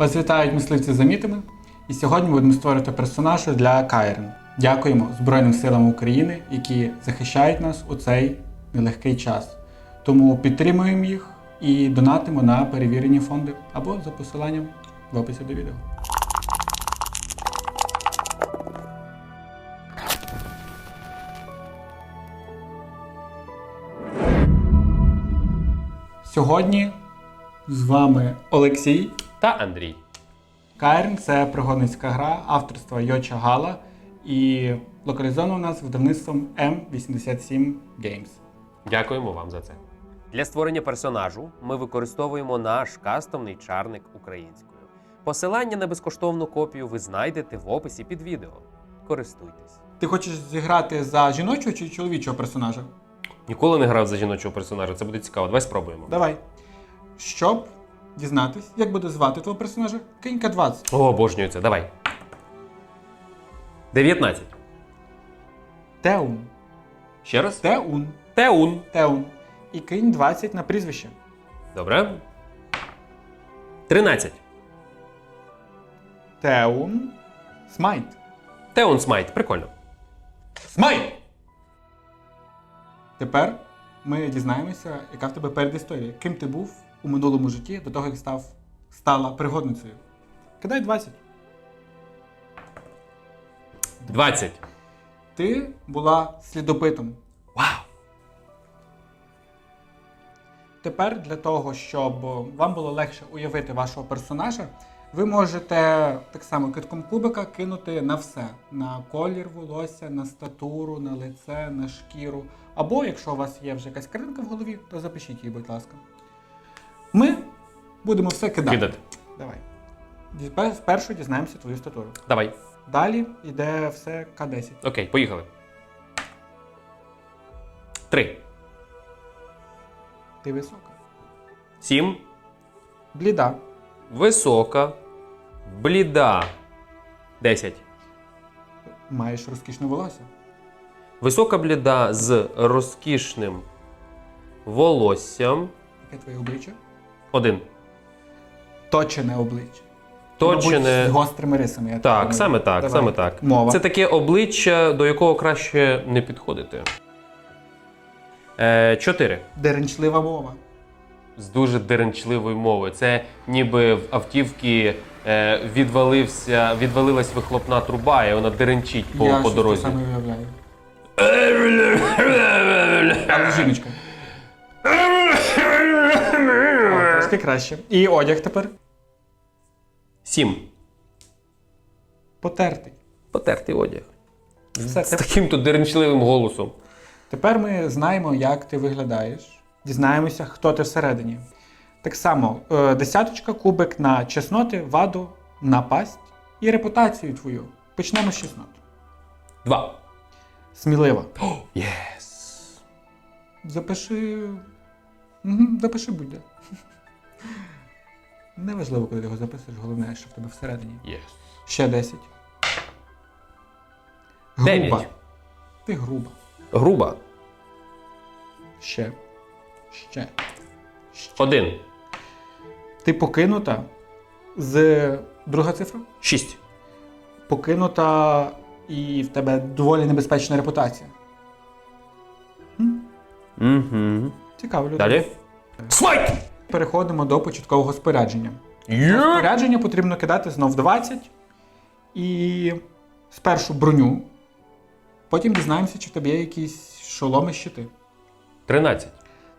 Вас вітають мисливці за мітами. І сьогодні будемо створити персонажа для Кайрен. Дякуємо Збройним силам України, які захищають нас у цей нелегкий час. Тому підтримуємо їх і донатимо на перевірені фонди або за посиланням в описі до відео. Сьогодні з вами Олексій. Та Андрій. Кайрн це пригодницька гра авторства Йоча Гала і локалізована у нас видавництвом M87 Games. Дякуємо вам за це. Для створення персонажу ми використовуємо наш кастомний чарник українською. Посилання на безкоштовну копію ви знайдете в описі під відео. Користуйтесь. Ти хочеш зіграти за жіночого чи чоловічого персонажа? Ніколи не грав за жіночого персонажа, це буде цікаво. Давай спробуємо. Давай. Щоб дізнатись, як буде звати твого персонажа, кинь К20. О, обожнюю це, давай. 19. Теун. Ще раз. Теун. Теун. Теун. І кинь 20 на прізвище. Добре. 13. Теун. Смайт. Теун Смайт. Прикольно. Смайт! Тепер ми дізнаємося, яка в тебе передісторія. Ким ти був у минулому житті до того, як став стала пригодницею. Кидай 20. 20. Ти була слідопитом. Вау! Тепер для того, щоб вам було легше уявити вашого персонажа, ви можете так само китком кубика кинути на все: на колір волосся, на статуру, на лице, на шкіру. Або, якщо у вас є вже якась картинка в голові, то запишіть її, будь ласка. Ми будемо все кидати. Кидати. Давай. Дізна- Спершу дізнаємося твою статуру. Давай. Далі йде все К10. Окей, поїхали. 3. Ти висока. 7. Бліда. Висока. Бліда. 10. Маєш розкішне волосся. Висока бліда з розкішним волоссям. Яке твоє обличчя? 1. Точене обличчя. Точене. З гострими рисами. Я Так, думаю. саме так, Давай. саме так. Мова. Це таке обличчя, до якого краще не підходити. Е, 4. Деренчлива мова. З дуже деренчливою мовою. Це ніби в автівці е, відвалився, відвалилась вихлопна труба, і вона деренчить по, Я по дорозі. те саме уявляю. Але жіночка. Трошки краще. І одяг тепер 7. потертий. Потертий одяг. Все, З теп- таким то деренчливим голосом. Тепер ми знаємо, як ти виглядаєш. Дізнаємося, хто ти всередині. Так само, е, десяточка, кубик на чесноти, ваду, напасть і репутацію твою. Почнемо з чеснот. 2. Смілива. Єс. Запиши. Запиши будь-де. Неважливо, коли ти його записуєш, головне, що в тебе всередині. Єс. Ще 10. Груба. Дев'ять. Ти груба. Груба. Ще. Ще. 1. Ти покинута з друга цифра? 6. Покинута і в тебе доволі небезпечна репутація. Угу. Цікаво, людина. Далі. Смайт! Переходимо до початкового спорядження. Є! Спорядження потрібно кидати знов 20. І спершу броню. Потім дізнаємося, чи в тебе є якісь шоломи щити. 13.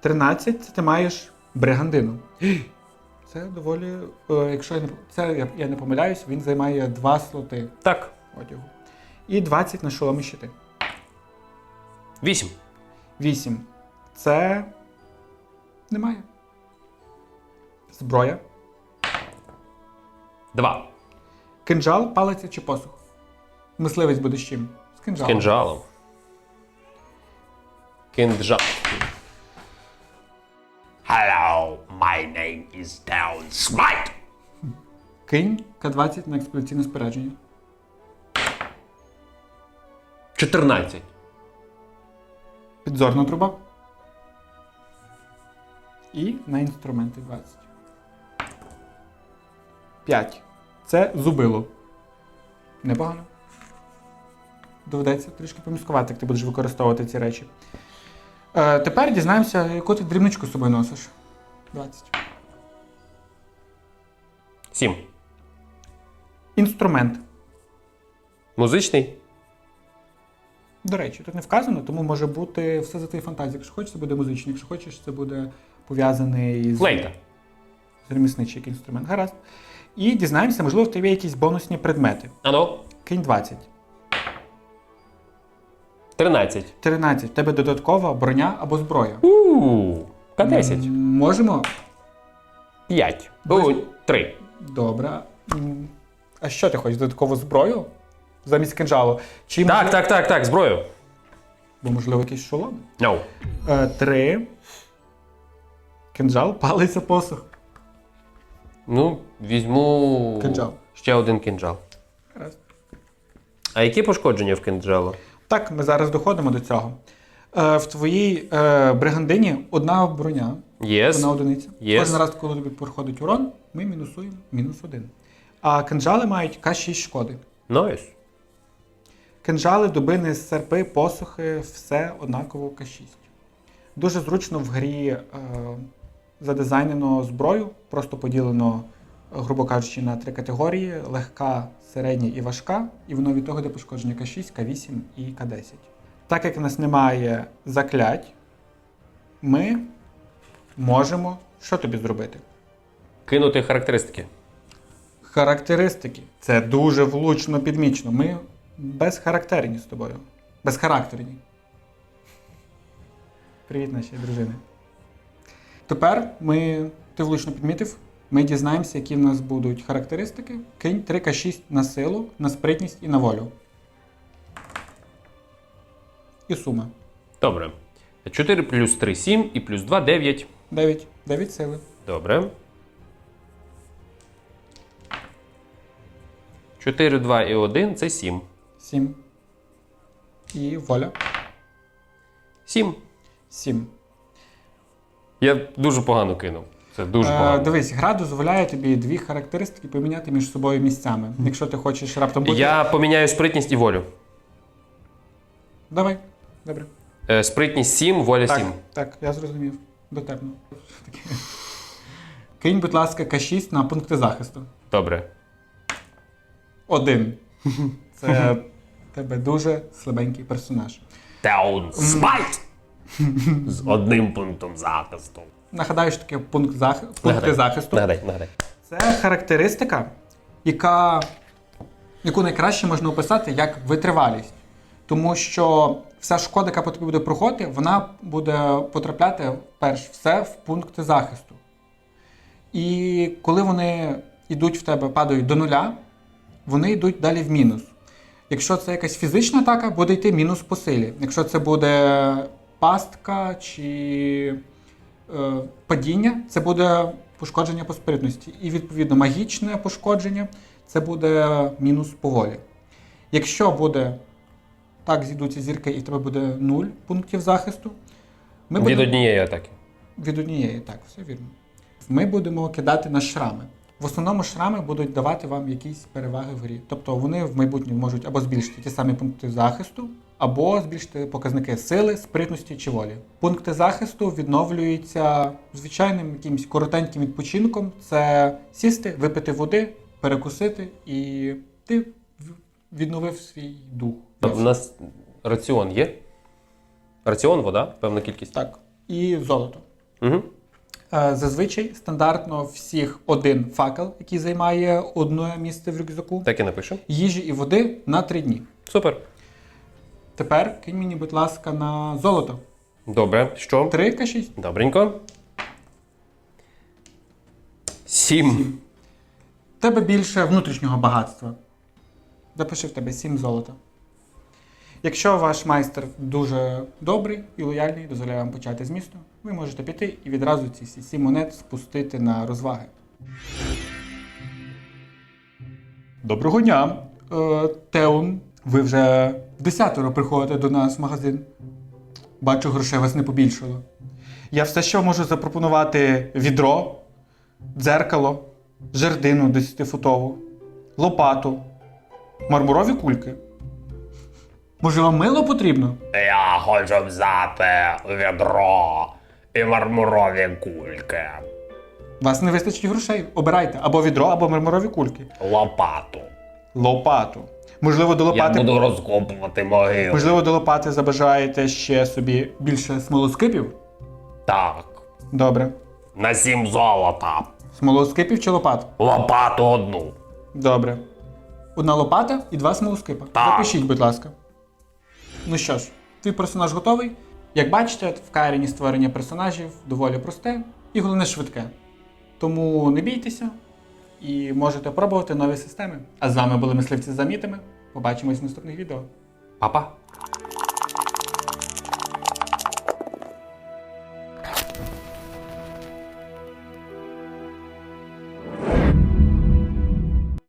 13 це ти маєш бригандину. Це доволі. е, якщо я не, це, я, я не помиляюсь, він займає два слоти Так. одягу. І 20 на шоломи щити. 8. 8. Це. Немає. Зброя. 2. Кинджал, палиця чи посух. Мисливець буде з чим? З З кинджалом. кинджалом. Кинджал. Hello, my name is Down Smite. Кинь К-20 на експлуатаційне спорядження. 14. Підзорна труба. І на інструменти 20. 5. Це зубило. Непогано. Доведеться трішки поміскувати, як ти будеш використовувати ці речі. Е, тепер дізнаємося, яку ти дрібничку з собою носиш. 20. 7. Інструмент. Музичний. До речі, тут не вказано, тому може бути все за твої фантазії. Якщо хочеш, це буде музичний, якщо хочеш, це буде пов'язаний з, Флейта. з ремісничий інструмент. Гаразд. І дізнаємося, можливо, в тебе є якісь бонусні предмети. Ано. Кинь 20. 13. 13. В тебе додаткова броня або зброя. Ууу. К10. Можемо. 5. О, 3. Добре. М, А що ти хочеш? Додаткову зброю? Замість кинжалу? Чи Так, можливо- так, так, так, зброю. Бо можливо якийсь шолом? No. Е, Три. Кинжал, палиця посох. Ну, візьму. Кинджал. Ще один кинджал. Гаразд. А які пошкодження в кинджалу? Так, ми зараз доходимо до цього. Е, в твоїй е, бригандині одна броня, Єс. одна одиниця. Yes. Кожен раз, коли тобі проходить урон, ми мінусуємо мінус один. А кинжали мають К6 шкоди. Найс. Кинжали, дубини, серпи, посохи, все однаково К6. Дуже зручно в грі е, задизайнено зброю, просто поділено, грубо кажучи, на три категорії: легка, середня і важка, і воно від того, де пошкодження К6, К8 і К10. Так як в нас немає заклять, ми можемо що тобі зробити? Кинути характеристики. Характеристики. Це дуже влучно підмічено. Ми безхарактерні з тобою. Безхарактерні. Привіт, наші дружини. Тепер ми, ти влучно підмітив, ми дізнаємося, які в нас будуть характеристики. Кинь 3К6 на силу, на спритність і на волю. І сума. Добре. 4 плюс 3 7 і плюс 2 9. 9. 9 сили. Добре. 4, 2 і 1 це 7. 7. І воля. 7. 7. Я дуже погано кинув. Це дуже Е, погано. дивись, гра дозволяє тобі дві характеристики поміняти між собою місцями. Якщо ти хочеш раптом бути. Я поміняю спритність і волю. Давай. Добре. Е, спритність 7, воля Так, 7. так, я зрозумів. Дотепно. Кинь, будь ласка, К6 на пункти захисту. Добре. Один. Це в тебе дуже слабенький персонаж. Down smite! З одним пунктом захисту. Нагадаю, що таке пункт зах... пункти Нагадай. захисту. Нагадай, нагадай. Це характеристика, яка, яку найкраще можна описати як витривалість. Тому що вся шкода, яка по тобі буде проходити, вона буде потрапляти перш все в пункти захисту. І коли вони йдуть в тебе, падають до нуля, вони йдуть далі в мінус. Якщо це якась фізична атака, буде йти мінус по силі. Якщо це буде пастка чи е, падіння, це буде пошкодження по спритності. І відповідно магічне пошкодження це буде мінус по волі. Якщо буде так зійдуться зірки, і в тебе буде 0 пунктів захисту, ми Від будемо- однієї атаки. від однієї, так, все вірно. Ми будемо кидати на шрами. В основному шрами будуть давати вам якісь переваги в грі. Тобто вони в майбутньому можуть або збільшити ті самі пункти захисту, або збільшити показники сили, спритності чи волі. Пункти захисту відновлюються звичайним якимось коротеньким відпочинком. Це сісти, випити води, перекусити, і ти відновив свій дух. Тобто У нас раціон є? Раціон, вода, певна кількість. Так. І золото. Угу. Е, Зазвичай стандартно всіх один факел, який займає одне місце в рюкзаку, Так і напишемо. їжі і води на три дні. Супер. Тепер кинь мені, будь ласка, на золото. Добре. Що? 3 к 6. Добренько. Сім. Тебе більше внутрішнього багатства. Запиши в тебе 7 золота. Якщо ваш майстер дуже добрий і лояльний, дозволяє вам почати з місту, ви можете піти і відразу ці всі 7 монет спустити на розваги. Доброго дня, е, Теун. Ви вже десятеро приходите до нас в магазин. Бачу, грошей вас не побільшало. Я все ще можу запропонувати відро, дзеркало, жердину 10-футову, лопату, мармурові кульки. Може, вам мило потрібно? Я хочу взяти відро і мармурові кульки. Вас не вистачить грошей. Обирайте або відро, або мармурові кульки. Лопату. Лопату. Можливо, до Я лопати. буду розкопувати могилу. Можливо, до лопати забажаєте ще собі більше смолоскипів? Так. Добре. На сім золота. Смолоскипів чи лопат? Лопату одну. Добре. Одна лопата і два смолоскипа. Так. Запишіть, будь ласка. Ну що ж, твій персонаж готовий. Як бачите, в Кайрені створення персонажів доволі просте і головне швидке. Тому не бійтеся і можете пробувати нові системи. А з вами були мисливці з замітами. Побачимось в наступних відео. Папа.